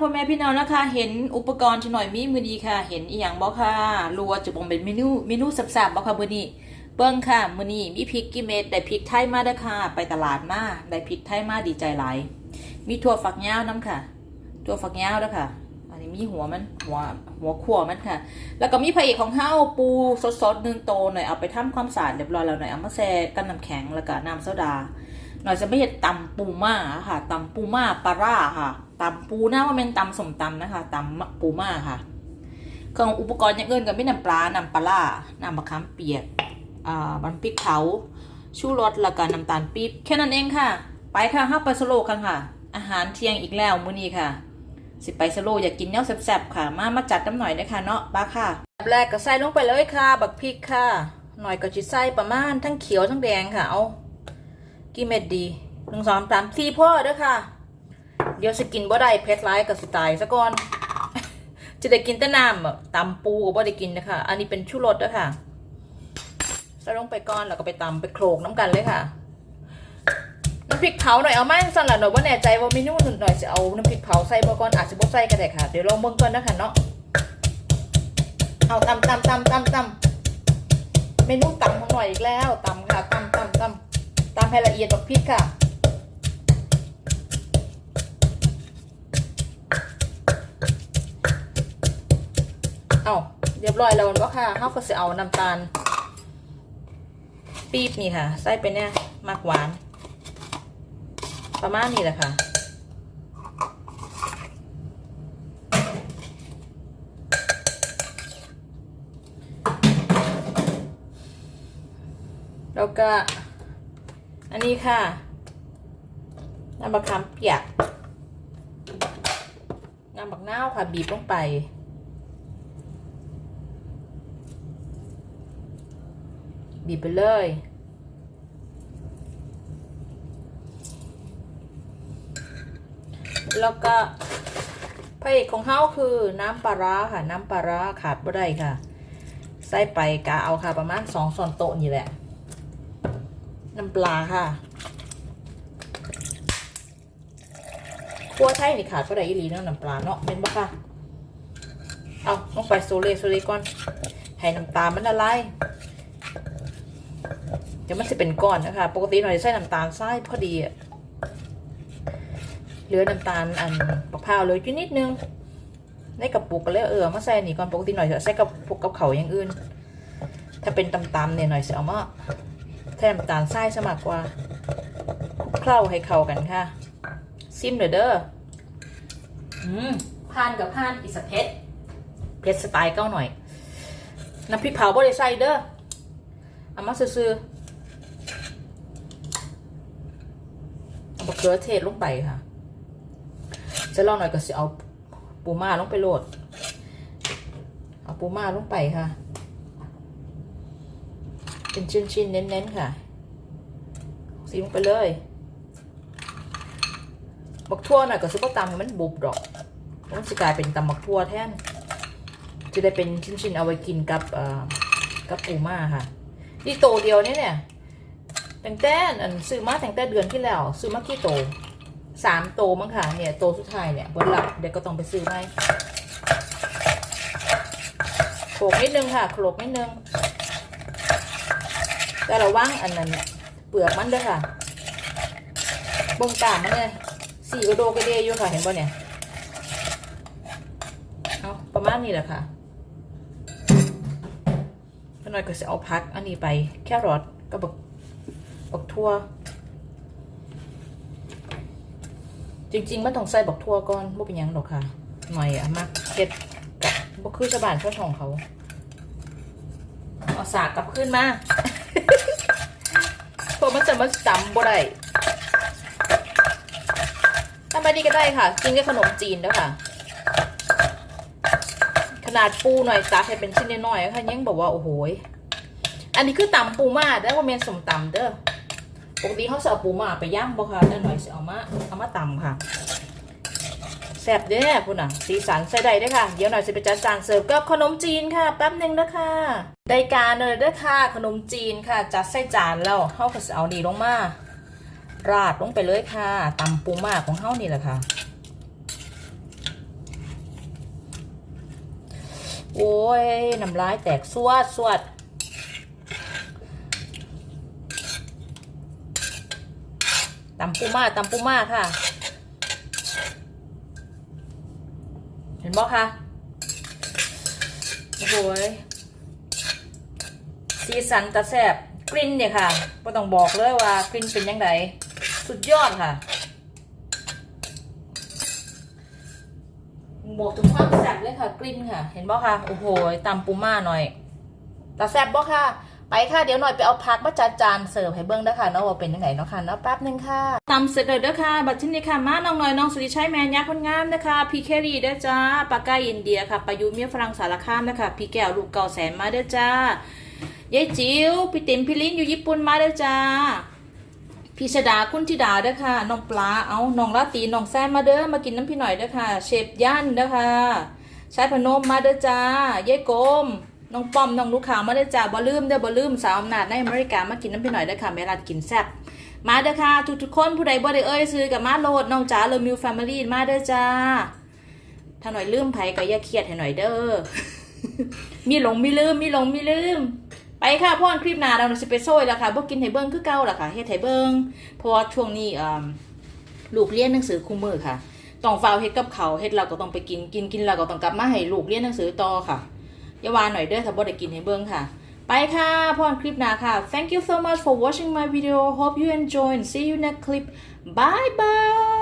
พ่อแม่พี่น้องนะคะ เห็นอุปกรณ์ชหน่อยมีมือดีค่ะ เห็นอีหยังบ่ค่ะรู้ว่าจะบ่งเป็นเมนูเมนูสับๆบ่ค่ะมือนี้เบิ่งค่ะมือนี้มีพริกกี่เม็ดได้พริกไทยมาด้ค่ะ ไปตลาดมาได้พริกไทยมาดีใจหลายมีถั่วฝักยาวน้ำค่ะถั่วฝักยาวด้อค่ะ อันนี้มีหัวมันหัวหัวขั่วมันค่ะ แล้วก็มีพระเอกของเฮาปูสดๆหนึ่งโตหน่อยเอาไปทำความสะอาดเรียบร้อยแล้วหน่อยเอามาแช่กันน้ำแข็งแล้วก็น้ำโซดา หน่อยจะไม่เห็นตำปูม่าค่ะตำปูม่าปลาร่าค่ะตำปูหน้าว่าเป็นตำสมตำนะคะตำปูม่าค่ะเครื่องอุปกรณ์อย่างอื่นก็ไม่น้ำปลาน้ำปลาร่าน้ำมะขามเปียกอ่าบันพริกเผาชูรสแล้วก็น้ำตาลปี๊บแค่นั้นเองค่ะ ไปค่ะห้าไปสโลกันค่ะ อาหารเที่ยงอีกแล้วมื้อนี้ค่ะ สิไปสโลอยากกินแนวแซ่บๆค่ะ มามาจัดน้ำหน่อยนะคะเนาะป้าค่ะแบบแรกก็ใส่ลงไปเลยค่ะ บักพริกค่ะ หน่อยก็จิใส่ประมาณทั้งเขียวทั้งแดงค่ะเอา กี่เม็ดดีหนึ่งสองสามสี่พ่อเด้อค่ะ เดี๋ยวสกินบ่ได้เพชรร้ายกับสไตล์ซะก่อน จะได้กินแต่น้ำตำปูก็บ่ได้กินนะคะ อันนี้เป็นชูรสเด้อค่ะใส่ลงไปก่อนแล้วก็ไปตำไปโขลกน้ำกันเลยค่ะ น้ำพริกเผาหน่อยเอาไหมสั่นละหน่อยว่าแน่ใจว่าเมนูหน่อยจะเอาน้ำพริกเผาใส่บ่ก่อนอาจจะบ่ใส่ก็ได้ค่ะ เดี๋ยวลองเบิ่งก่อนนะคะเนาะ เอาตำตำตำตำตำเมนูตำของหน่อยอีกแล้วตำค่ะตำตำตำตาให้ละเอียดบักพริกค่ะ เอาเรียบร้อยแล้วก็ค่ะเขาก็จะเอาน้ำตาล ปี๊บนี่ค่ะ ใส่ไปเนี่ยมากหวาน ประมาณนี้แหละค่ะแล้วก็ อันนี้ค่ะน้ำมะขามเปียกน้ำบักนาวค่ะ บีบลงไป บีบไปเลยแล้วก็พระเอกของเฮาคือน้ำปลาร้าค่ะ น้ำปลาร้าขาดบ่ได้ค่ะ ใส่ไปกะเอาค่ะ ประมาณสองส่วนโต๊ะนี่แหละ น้ำปลาค่ะคั่วไทยนี่ขาดก็ได้อีหลีเนาะน้ำปลาเนาะเป็นปะค่ะ เอาลงไปโซเลโซเลก่อน ให้น้ำตาลมันละลายเดี๋ยวมันจะเป็นก้อนนะคะ ปกติหน่อยจะใส่น้ำตาลทรายพอดีอะเหลือน้ำตาลอันมะพร้าวเหลยอยู่นิดนึงในกระปุกก็เลยเออมาใส่นี่ก่อนปกติหน่อยจะใส่กับปุกกับเขาอย่างอื่น ถ้าเป็นตำๆเนี่ยหน่อยจะเอามา แทนน้ำตาลทรายสมัครกว่าคลุกเคล้าให้เข้ากันค่ะ ซิมเด้อเด้ออืมพานกับพานอิสเพชรเพชรสไตล์เก้าหน่อย น้ำพริกเผาบ่ได้ใส่เด้อเอามาซื้อๆเอาบักเกลือเทศลงไปค่ะ จะลองหน่อยก็สิเอาปูม่าลงไปโหลด เอาปูม่าลงไปค่ะ เป็นชิ้นๆเน้นๆค่ะซีลงไปเลยบักทั่วหน่อยก็ซุปเปอร์ตำมันบุบดอกมันจะกลายเป็นตำบักทั่วแทนจะได้เป็นชิ้นๆเอาไว้กินกับกับปูม่าค่ะนี่โตเดียวนี่เนี่ยแต่งแต่อันซื้อมาแต่งแต่เดือนที่แล้ว ซื้อมากี่โตสามโตมั้งค่ะเนี่ยโตสุดท้ายเนี่ยบนหลักเดี๋ยวก็ต้องไปซื้อไหมโขลกนิดนึงค่ะโขลกนิดนึง แต่ระวังอันนั้นเนี่ยเปลือกมันเด้วยค่ะบงกามมันเนี่ยสีกระโดกระเดยอยู่ค่ะเห็นป่ะเนี่ยเอาประมาณนี้แหละค่ะก็หน่อยก็จะเอาพักอันนี้ไปแค่รอดก็บักบักทั่ว จริงๆมันต้องใส่บักทั่วก่อนบ่เป็นหยังหรอกค่ะ หน่อยอะมากเผ็ดกับบ่คือชาวบ้านชาวช่องเขา เอาสากกลับขึ้นมา เพราะมันจะมาจำบ่ได้ทำไปดีก็ได้ค่ะ กินกับขนมจีนแล้วค่ะ ขนาดปูหน่อยตักให้เป็นชิ้นน้อยๆค่ะยังบอกว่าโอ้โหอันนี้คือตำปูมาได้ว่าเมนสมตำเด้อปกติเขาจะเอาปูมาไปย่างบ่ค่ะแต่หน่อยจะเอามาเอามาตำค่ะ แซ่บเด้อพุ่อะ สีสันใส่ได้ด้อค่ะ เดี๋ยวหน่อยสิไปจัดจานเสิร์ฟกับขนมจีนค่ะ แป๊บหนึ่งเะค่ะ ได้การเลยเด้อค่ะ ขนมจีนค่ะ จัดใส่จานแล้วเฮาก็สิเอานี่ลงมา ราดลงไปเลยค่ะตำปูม่าของเฮานี่แหละค่ะ โอ้ยน้ำลายแตกสวดสวดตำปูม่าตำปูม่าค่ะ ห็นบ่คะโอ้โหสีสันตะแซบกลิ่นเนี่ยค่ะก็ต้องบอกเลยว่ากลิ่นเป็นยังไงสุดยอดค่ะบอกถึงความแซ่บเลยค่ะกลิ่นค่ะ เห็นบ่คะโอ้โหตำปูม่าหน่อยตาแซ่บบ่ค่ะ ไปค่ะเดี๋ยวหน่อยไปเอาผักมาจัดจานเสิร์ฟให้เบิ้งเด้อค่ะเนาะว่าเป็นยังไงเนาะค่ะเนาะแป๊บหนึงค่ะตำเสร็จเลยเด้อค่ะ บัดทีนี้ค่ะ มาน้องหน่อยน้องสุริชัยแมนยักษ์คนงามนะคะ พี่เครีเด้อจ้าปากกาอินเดียค่ะปายุเมียฝรั่งสารคามนะคะ พี่แก้วลูกเก่าแสนมาเด้อจ้ายายจิ๋วพี่ติ๋มพี่ลิ้นอยู่ญี่ปุ่นมาเด้อจ้าพี่ชดาคุณธิดาเด้อค่ะน้องปลาเอาน้องลาตีน้องแซมมาเด้อมากินน้ำพี่หน่อยเด้อค่ะ เชฟย่านเด้อค่ะชายพนมมาเด้อจ้ายายกลม น้องป้อมน้องลูกขาวมาเด้จ้าบ่ลืมเด้อบ่ลืมสาวอำนาจในอเมริกามากินน้ำพี่หน่อยเด้อค่ะแม่รัดกินแซ่บมาเด้อค่ะทุกๆคนผู้ใดบ่ได้เอ่ยซื้อกับมาโลดน้องจ๋าเลมิวแฟมิลี่มาเด้อจ้าถ้าหน่อยลืมไผก็อย่าเครียดให้หน่อยเด้อมีหลงมีลืมมีหลงมีลืม ไปค่ะพ่อนคลิปหน้าเราสิไปโซ่แล้วค่ะบ่กินให้เบิ่งคือเก่าล่ะค่ะเฮ็ดให้เบิ่งเพราะว่าช่วงนี้ลูกเรียนหนังสือคู่มือค่ะต้องฝ้าวเฮ็ดกับเขาเฮ็ดเราก็ต้องไปกินกินกินเราก็ต้องกลับมาให้ลูกเรียนหนังสือต่อค่ะ อย่าว่าหน่อยเด้อถ้าบ่ได้กินให้เบิ่งค่ะ ไปค่ะพอนคลิปหน้าค่ะ thank you so much for watching my video hope you enjoy and see you next clip bye bye